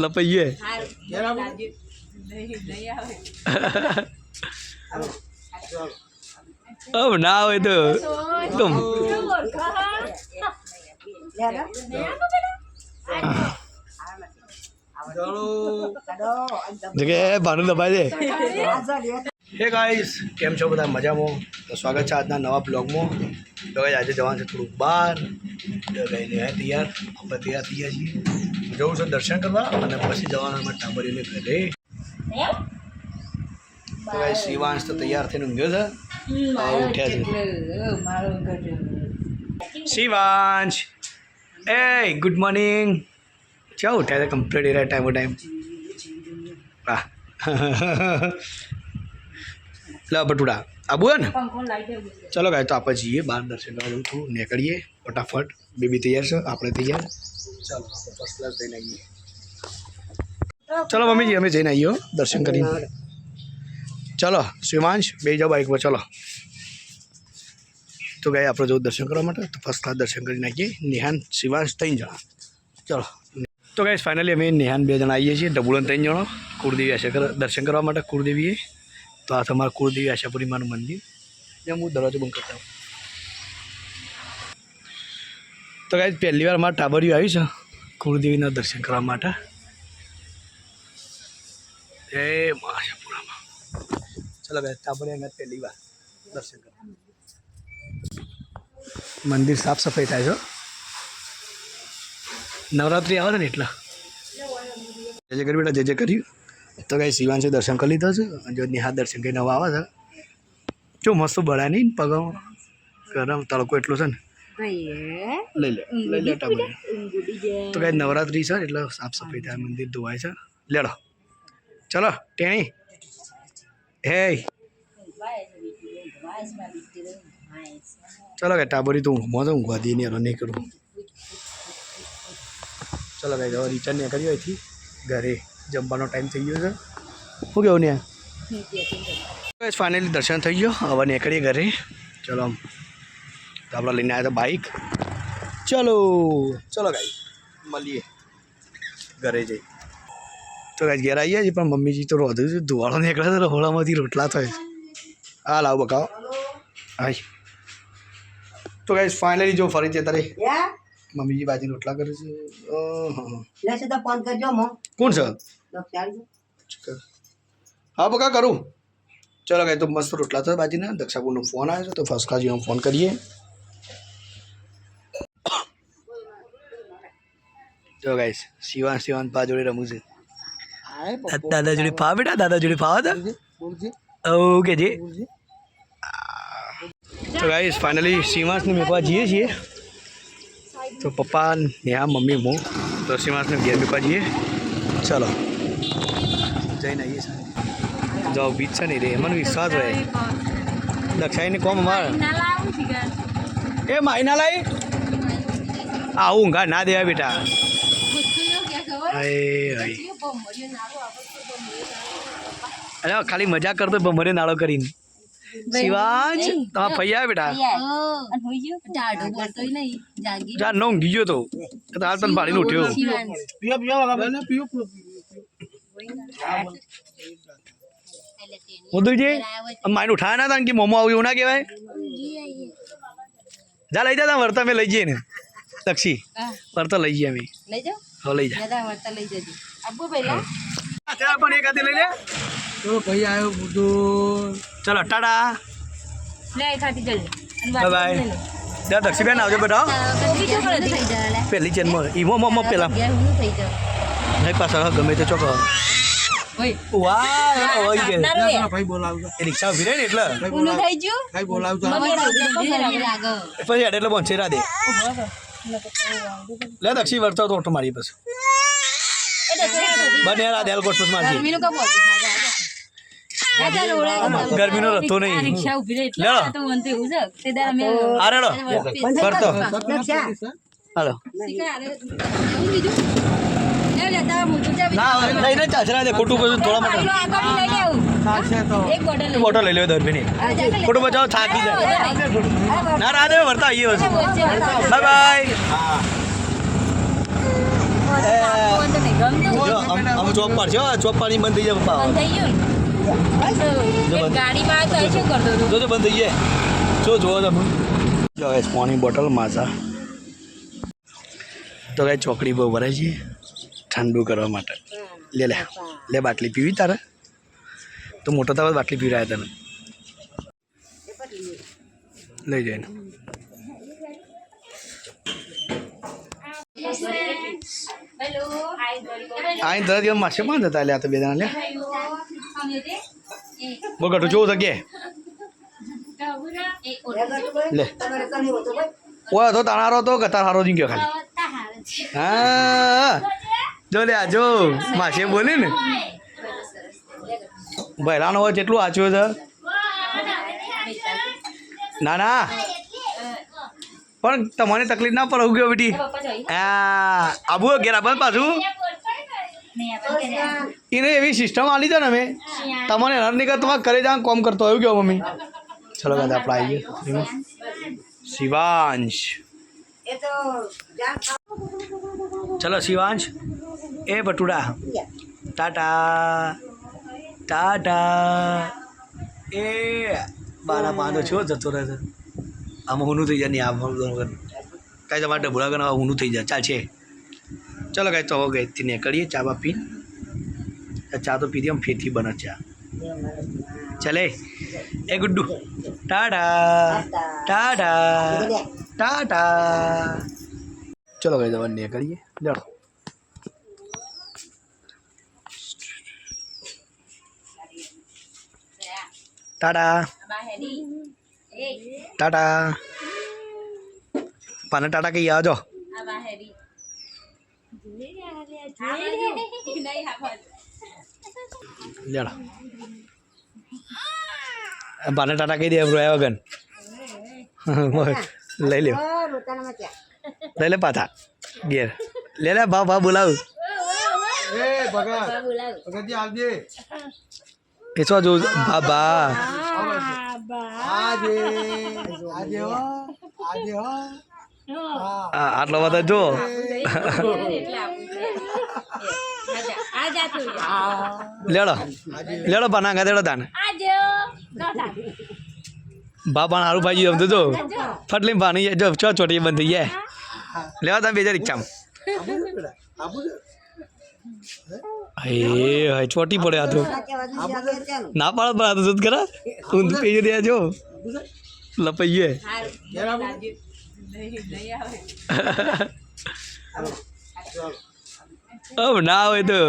લપૈયે. ઓ ના હોય તો તો જગ્યાએ ભાનુ દબાઈ દે. હે ગાઈસ કેમ છો બધા? મજામાં? તો સ્વાગત છે આજના નવા બ્લોગમાં. તો ગાઈસ આજે જવાનું છે થોડુંક બહાર. તો ગઈ ને તૈયાર. આપણે તૈયાર થઈ ગયા છીએ. જવું છે દર્શન કરવા અને પછી જવાનું અમારે ટાબરીને ઘરે. તો ગાઈસ શિવાંશ તો તૈયાર થઈને ઊંઘ્યો છે. ઉઠ્યા છે. શિવાંશ એ ગુડ મોર્નિંગ ક્યાં ઉઠ્યા છે? કમ્પ્લીટ એરા ટાઈમ ટુ ટાઈમ હા લે બટુડા આબુ હે ને ચલો ગાય તો આપણે જઈએ બહાર દર્શન કરવા જવું થોડું નીકળીએ ફટાફટ બેબી તૈયાર છે આપણે તૈયાર ચાલો આપણે ફર્સ્ટ ક્લાસ જઈને આવીએ ચલો મમ્મીજી અમે જઈને આવીએ હો, દર્શન કરીને ચલો શિવાંશ બે જાઓ બાઇક પર ચલો તો ગાય આપણે જવું દર્શન કરવા માટે તો ફર્સ્ટ ક્લાસ દર્શન કરી નાખીએ નિહાન શિવાંશ ત્રણ જણા ચલો તો ગાઈસ ફાઇનલી અમે નિહાન બે જણા આવીએ છીએ ડબુલન ત્રણ જણો કુળદેવી આશા કર દર્શન કરવા માટે કુળદેવીએ તો આ તમારા કુળદેવી આશાપુરી માનું મંદિર. જેમ હું દરવાજો બંધ કરતા હોઉં. તો કાંઈ પહેલી વાર મારા ટાબરિયું આવ્યું છે. કુળદેવીના દર્શન કરવા માટે. એ આશાપુરામાં. ચલો ભાઈ ટાબરિયા મેં પહેલી વાર દર્શન કરવા. મંદિર સાફ સફાઈ થાય છે. નવરાત્રિ આવે ને એટલા? જે જે કરી બેટા જે જે કર્યું તો કાંઈ શિવાંશુ દર્શન કરી લીધો છે. જો નિહાર દર્શન કંઈ નવા આવે છે. જો મસ્ત બળા નહીં ને પગ ગરમ તડકો એટલો છે ને. લઈ લે લઈ લે ટાબરે તો કાંઈ નવરાત્રી છે એટલે સાફ સફાઈ થાય મંદિર ધોવાય છે. લેડો. ચલો ટેણી. હે ચલો કે ટાબરી તો ઊંઘમાં તો ઊંઘવા દઈએ નહીં નહીં કરું ચલો હવે રિટર્ન ને કર્યું અહીંથી ઘરે. જમવાનો ટાઈમ થઈ ગયો છે. શું કેવું ને બસ ફાઇનલી દર્શન થઈ ગયો. હવે નીકળીએ ઘરે. ચલો આમ. તો આપણે લઈને આવ્યા હતા બાઈક ચલો ચલો ગાઈ મળીએ. ઘરે જઈ. તો ગાઈ ઘેર આવી જાય પણ મમ્મીજી તો રોધું છે. ધુવાળો નીકળે તો રહોળામાંથી રોટલા થાય. હા લાવ બકાવો. હાય તો ગાઈસ ફાઇનલી જો ફરી જતા રે મમ્મીજી બાજી રોટલા કરે છે? અહં. ફોન કરજો મો કોણ છે? હા બકા કરું. ચલો ગાઈ તો મસ્ત રોટલા થયો બાજીના દક્ષાપુરનો ફોન આવ્યો છે તો ફર્સ્ટ ક્લાસ હું ફોન કરીએ. જો ગાઈસ શિવાન શિવાન પા જોડે રમું છે. દાદા જોડે પા બેટા દાદા જોડે પા હતા ઓકે જી. તો ગાઈસ ફાઇનલી શિવાંશને મેકવા જઈએ છીએ. તો પપ્પા નેહા મમ્મી હું. તુલસી માસને ઘેર મેકવા જઈએ. ચલો. જઈને આવીએ સાહેબ. જાઓ બીચ છે નહીં રે મને વિશ્વાસ હોય. દક્ષાઈને કોમ અમારે. એ માઈ ના લાઈ. આવું ઊંઘા ના દેવા બેટા. અરે ખાલી મજા કરતો ભમરે નાળો કરીને. શિવાંશ તમારા ફૈયા બેટા. જા નો ઊંઘી ગયો તો. તો હાલ તને ભાડીને ઉઠ્યો. પીઓ પીઓ પીઓ ઉદુજી માઈને ઉઠાયા ના તા કે મોમો આવ્યું એવું ના કહેવાય? જા લઈ જા તા વર્તા મેં લઈ જઈએ ને. લક્ષી વર્તા લઈ જઈએ અમે. લઈ જાઓ? લઈ જા. વર્તા લઈ જજો. આબુ પહેલા. પણ એક હાથે લઈ લે. તો ભાઈ આવ્યો બધું. ચલો ટાટા. લે ખાતી જલ્દી બાય બાય ત્યાં દક્ષીબેન આવજો બેટા પેલી પહેલી ચેનમાં ઈમો મમ્મો પેલા. નહીં પાછળ ગમે તે ચોકો રિક્ષા ઊભી રહે ને એટલે? પછી હેડ એટલે પહોંચી રાધે લે દક્ષી વર્તા તો ઓટો મારી પછી. બને રાધે હાલ કોટ પછી મારજી. ગરમીનું રસ્તો નહીં. રિક્ષા ઊભી રહી. એટલે લે. તો મન તો એવું છે તે દાડા મેં આ રેડો. વર્તો હાલો. શીખાય આલે. એવું લીધું લે લે તારા મોટું છે ના લઈ ને ચાચરા દે ખોટું બધું થોડા માટે. આગળ આગળ લઈ લેવું. ચાલશે તો. એક બોટલ લઈ લે. ભીની ખોટું બચાવો થાકી જાય. ના રાધે વર્તા આવીએ બાય બાય. વચ્ચે ચોપ હો, ચોપ પાણી બંધ થઈ જાય પપ્પા હતો? જો બંધ થઈ જાય. જો જુઓ તમે. જો હવે પાણી બોટલ માસા. તો કઈ ચોકડી બહુ ભરાય છે ઠંડુ કરવા માટે. લે લે. લે બાટલી પીવી તારે? તો મોટો તાવ બાટલી પીવડાય તને. લઈ જઈને. આઈ દસ દિવસ માસે પણ જતા લે આ તો બે જણા? લે. બોલ ગટુ જોવું તો કે? લે. ઓય, તો તાણારો તો કતાર હારો જીંક્યો ખાલી? હા. જો લે આ, જો. માસે બોલી ને. ભૈરાનો હોય જેટલું આચ્યું છે? ના ના પણ તમને તકલીફ ના પડે હું ગયો બેટી. હા. આબુ, ઘેર આબુ પાછું? એને એવી સિસ્ટમ આલી છે ને અમે. તમને હેરાન નહીં કર તમારે ઘરે જવાનું કોમ કરતો એવું ગયો મમ્મી? ચલો કાંઈ આપણે આવી ગયા. શિવાંશ. ચલો શિવાંશ એ ભટુડા. ટાટા. ટાટા. એ બાના પાંદો છો જતો રહે છે. આમાં ઊનું થઈ જાય નહીં આ વગર કાંઈ તમારે ડબુડા કરવા ઊનું થઈ જાય. ચાલશે ચલો કાંઈ તો હવે ગઈ નીકળીએ, ચા બા પી. ચા તો પીધી, આમ ફેથી બને ચા. ચલે. એ ગુડ્ડુ. ટાટા ટાટા ટાટા ચલો કઈ દવા નીકળીએ. લડો ટાટા ટાટા પાને ટાટા કઈ આવજો લેડો પાને ટાટા કહી દે રોયા વગન લઈ લ્યો લઈ લે પાછા ઘેર લે લે ભા ભા બોલાવ એ ભગત ભગતજી આવજે એ શું જોઉં ભા ભા આજે આજે હો આજે હો હા આ આટલો બધા જો લેડો. લેડો બા લેડો દેડો તાને બા પણ સારું ભાઈ રમતો તો ફટલી પાણી જો ચો ચોટી બંધ થઈ જાય. લેવા તમે બેજા રિક્ષામાં હે ચોટી પડે આ તો. ના પાડો પણ આ તો શું કરા ઊંધ પી રહ્યા જો લપાઈએ હવે ના હોય તો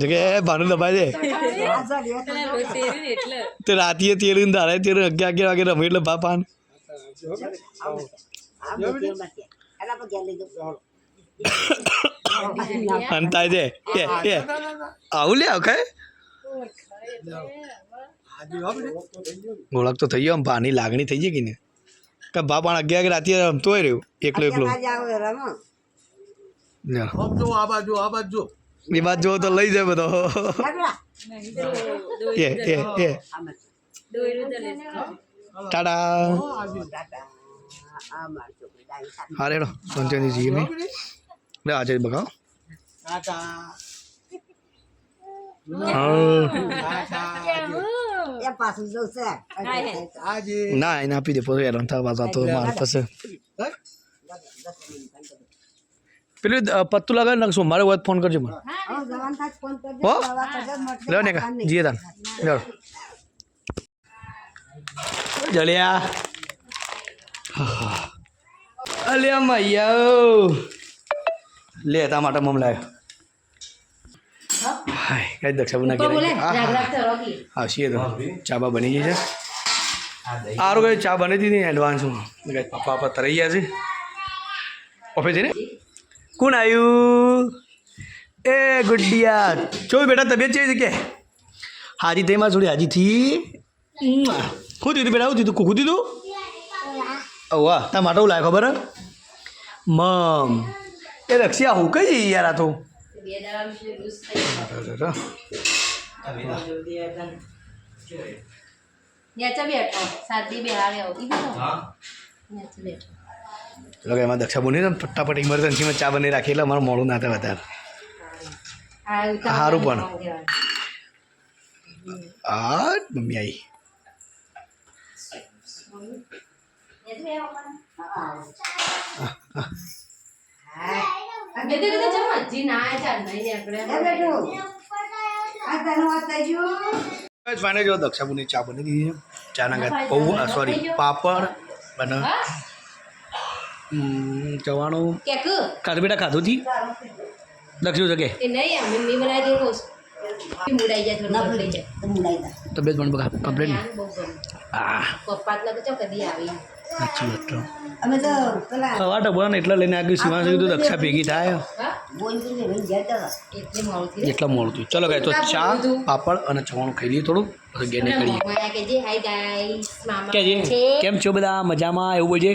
જગે ભાનુ દબાઈ દે. તે રાતીએ તેલ ધારે તેલ અગિયાર અગિયાર વાગે રમે એટલે બાપાન અંતાય દે. આવું લે આવ ઓળખ તો થઈ ગયો આમ ભાની લાગણી થઈ ગઈ કે ને કે બાપા અગિયાર વાગે રાતે રમતો હોય રહ્યો એકલો એકલો. લે. જો. આ બાજુ આ બાજુ. એ વાત જો તો લઈ જાય બધો. એ એ એ. ટાટા આજે હા રેડો પંચાયતી ભાઈ લે આજે બગાવ. ટાટા. હા. ટાટા આજે ના એને આપી દે પછી હેરાન થવા પાછા તો મારે પાસે પેલું અ, પત્તું લગાવી નાખશું મારે વાત ફોન કરજો મને હો લે ને કા જીએ તાન લે જલિયા અલ્યા મૈયા લે તા માટે મમ લાવ્યો હાય કઈ દક્ષા બના કે આવશીએ તો. ચા બા બની ગઈ છે? સારું કઈ ચા બની દીધી એડવાન્સમાં કઈ પપ્પા પપ્પા તરાઈ ગયા છે. ઓફિસ ને કોણ આવ્યું એ ગુડિયા જો બેટા તબિયત છે કે? હાજી તેમાં થોડી હાજી થી. શું દીધું બેટા શું દીધું કુકું દીધું ઓ વાહ તાર માટે હું લાય ખબર હે? મમ. એ રક્ષિયા હું કઈ જઈ યાર આ તો? બે એમાં દક્ષા ને, ફટાફટ ઇમરજન્સીમાં ચા બની રાખી એટલે અમારું મોડું ના થાય વધારે. સારું પણ. હા, મમ્મી આવી નેચે બે આવો બે દે દે જમ હજી ના આયા ચાલ નહીં નીકળે ફાઇનલ જો દક્ષાબુની ચા બની દીધી છે. ચાના ગાત પૌવા સોરી પાપડ અને જવાનું હમ, ચવાણું. કેક? ખાધું બેટા ખાધું હતી દક્ષિણ જગે તબિયત પણ બગા કમ્પ્લેટ આ પપ્પા ચો કદી આવી. સાચી વાત તો અમે તો પેલા સવા ટબોને એટલે લઈને આગળ સીમા સુધી તો દક્ષા ભેગી થાય. એટલે મોડું થયું. ચલો ગાય તો ચા પાપડ અને ચવાણું ખાઈ લઈએ થોડું. પછી છે. જે કેમ છો બધા? મજામાં? એવું બોલજે.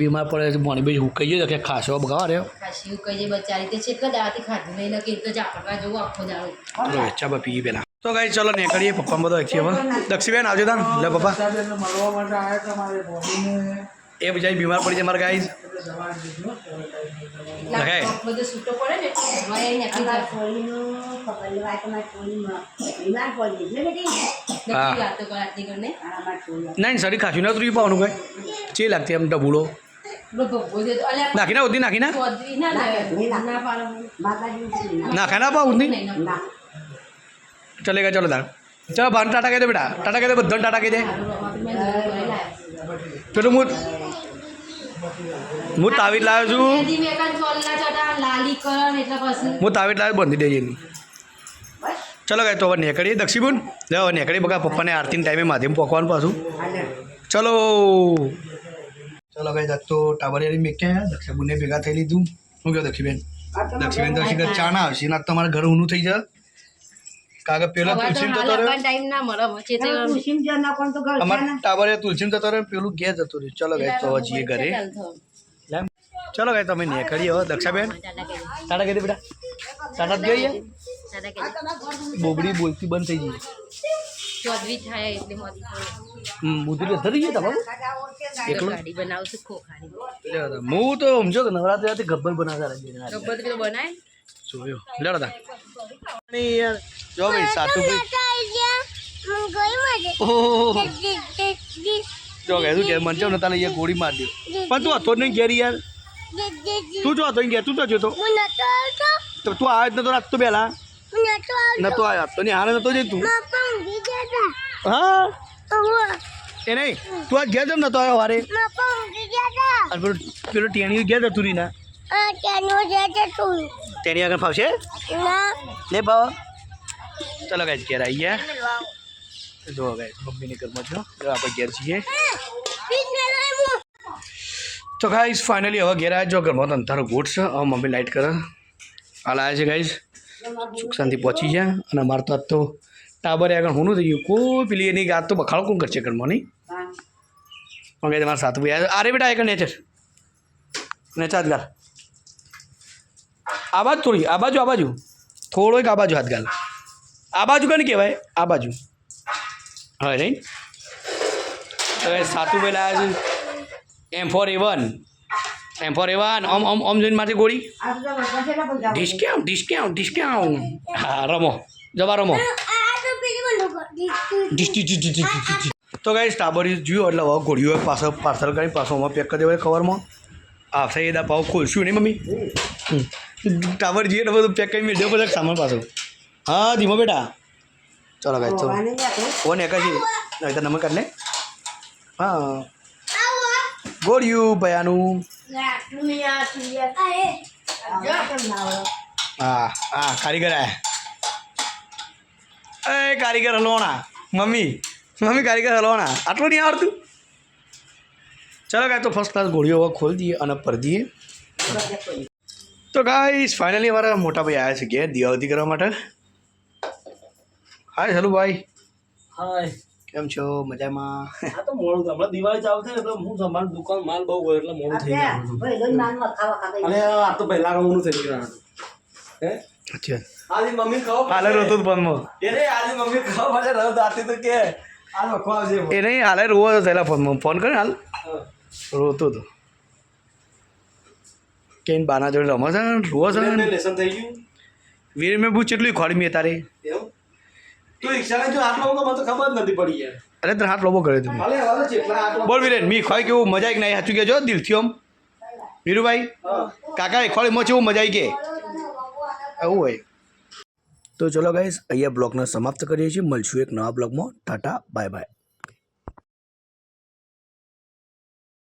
બીમાર પડે છે મને બીજું હું જાય કે ખાસો બગાવા રહ્યો. ખાસી કઈ જાય બચારી તે છે એટલા દાવાથી ખાધું નહીં લખી તો જાપડવા જવું આખો દાડો. ચલો ચા બા પીએ પેલા. તો ગાઈ ચલો નીકળીએ પપ્પા બધો એકથી હવે. દક્ષીબેન આવજો તાન. લે પપ્પા. મળવા માટે આવ્યા હતા બોડીને એ બીજા બીમાર પડી છે મારા ગાઈઝ લગાય. બધો છૂટો પડે ને એટલે ભરવાય અહીં નાખી અમારા જાય. છોડીનું પકડી વાત અમારા છોડીમાં બીમાર પડી ગઈ ને. બેટી બધી હા. વાતો કરો આટલી કરીને. અને અમારા છોડી ના સરી ખાસું ના ઉતરી પાવાનું કઈ ચે લાગતી એમ ડબુડો નાખી ના ઉધી નાખી ના નાખા ના ના. ના ચલે ગયા ચલો તાર ચલો ભાન ટાટા કહી દે બેટા ટાટા કહી દે બધાને ટાટા કહી દે. પેલું હું હું તાવીટ લાવ્યો છું હું તાવીટ લાવ્યો બંધી દેજે ચલો ગાય તો હવે નેકળીએ દક્ષિબુન લે હવે નીકળી બગા પપ્પાને આરતીના ટાઈમે માધ્યમ પકવાનું પાછું ચલો ચલો ગાય દત્તો મેં મેક્યા દક્ષાબુને ભેગા થઈ લીધું. શું કહો દક્ષીબેન? દક્ષીબેન શીખર ચા ના આવશે ના તમારે ઘર ઊનું થઈ જાય. કાગળ પેલા તુલસીમ જતો રહ્યો ટાઈમ ના મળે વચ્ચે તો તુલસીમ જો ના કોણ તો ઘર અમારે ટાબરિયા તુલસીમ જતો રહ્યો પેલું ઘેર જતો રહ્યું. ચલો તો જઈએ ઘરે. ચલો ગાય તમે નીકળીએ હવે દક્ષાબેન. ટાટા કહી બેટા. ટાટા ગઈ બોબડી બોલતી બંધ થઈ ગઈ. ચોદવી થાય એટલે મોદી હમ, ધરી ગયા તમારું એકલું? ગાડી બનાવશું ખોખાડી હું તો સમજો કે નવરાત્રી ગબ્બર બનાવતા ગબ્બર પેલો બનાય? જોયો. લે યાર જો ભાઈ સાચું ભાઈ. જો કે શું કે મને તારે ગોળી માર દે. પણ તું હતો જ નહીં ઘેરી યાર. તું જો હતો ઘેર તું તો જોતો તો. તું આવે જ નતો રાત તો પહેલા. નતો આવ્યો. તો નહીં હારે નતો જઈ તું હા? એ નહીં તું આજ ઘેર જમ નતો આવ્યો વારે અને પેલું પેલું ટેણીઓ ઘેર જતું રહી ના. ટેણી આગળ ફાવશે? ને. ભાવ ચલો ગાઈસ ઘેર આવી ગયા જો ગાઈસ મમ્મીની ઘરમાં છો જો આપણે ઘેર છીએ. તો ગાઈઝ ફાઇનલી હવે ઘેર આવ્યા જો ઘરમાં તો અંધારો ગોઠ છે. હવે મમ્મી લાઇટ કરે. હાલ આવ્યા છે ગાઈસ સુખ શાંતિ પહોંચી ગયા અને અમારે તો આજ તો ટાબરે આગળ હું થઈ ગયું. કોઈ પેલી એની ગાત તો બખાડો કોણ કરશે ઘરમાં, નહીં? ગાઈ તમારા સાથ ભાઈ. અરે બેટા આગળ નેચર. નેચા હાથ ગાલ આ બાજુ થોડી, આ બાજુ આ બાજુ. થોડોક આ બાજુ હાથ ગાલ આ બાજુ કોને કહેવાય? આ બાજુ. હવે નહીં? હવે સાતું પહેલા આવ્યા છે. M four A one M four A one one ઓમ ઓમ ઓમ જોઈને માથે ગોળી. ડિસ્કાઉન્ટ ડિસ્કાઉન્ટ ડિસ્કાઉન્ટ હા રમો. જવા રમો. તો કાંઈ સ્ટાબરી જોયું એટલે હવે ઘોડીઓ પાસે પાર્સલ કરી પાછો અમે પેક કરી દેવાય કવરમાં આવશે એ દા પાવ ખોલશું નહીં મમ્મી. ટાવર ટાબર જઈએ તો બધું પેક કરી મેળવ્યો બધા સામાન પાછો. હા ધીમો બેટા. ચલો ગાય આપે. ફોન એક જ નહીં તો લે હા. ગોળિયું ભયાનું? હા હા કારીગર આયા. એ કારીગર હલવાણા મમ્મી મમ્મી કારીગર હલવાણા આટલું નહીં આવડતું? ચાલો કાંઈ તો ફર્સ્ટ ક્લાસ ગોળીઓ હવે ખોલી દઈએ અને પર દઈએ તો ગાઈસ ફાઇનલી અમારા મોટા ભાઈ આવ્યા છે ઘેર દિવાવતી કરવા માટે. હાય હેલો ભાઈ હાય કેમ છો? મજામાં? આ તો મોડું થાય. હમણાં દિવાળી ચાલુ થાય એટલે હું તમારી દુકાન માલ બહુ હોય એટલે મોડું થઈ ગયું અને આ તો પહેલા મોડું થઈ ગયું. હે? અચ્છા. આની મમ્મી કહો હાલે રોતો તો ફોનમાં એને આની મમ્મી કહો માટે રવ દાતી તો કે આ લખો આવજે. એ નહીં હાલે રોવો તો થયેલા ફોનમાં ફોન કરે હાલ. રોતો તો. કેન બાના જોડે રમો છે રોવો છે લેસન થઈ ગયું. વીર મેં પૂછ એટલું ખોડી મેં તારે એવું? તું રિક્ષાને જો આટલો ઊંઘો મને તો ખબર જ નથી પડી યાર. અરે તારે હાથ લોબો કર્યો તમે જેટલા આટલો બોલ વિરેન મી ખોઈ કેવું મજા આવી કે નહીં? સાચું કહેજો દિલથી આમ. વીરુભાઈ કાકા કાકા ખોળીમાં એવું મજા આવી કે? એવું હોય. તો ચલો ગાઈસ અહીંયા બ્લોગને સમાપ્ત કરીએ છીએ. મળશું એક નવા બ્લોગમાં. Tata bye bye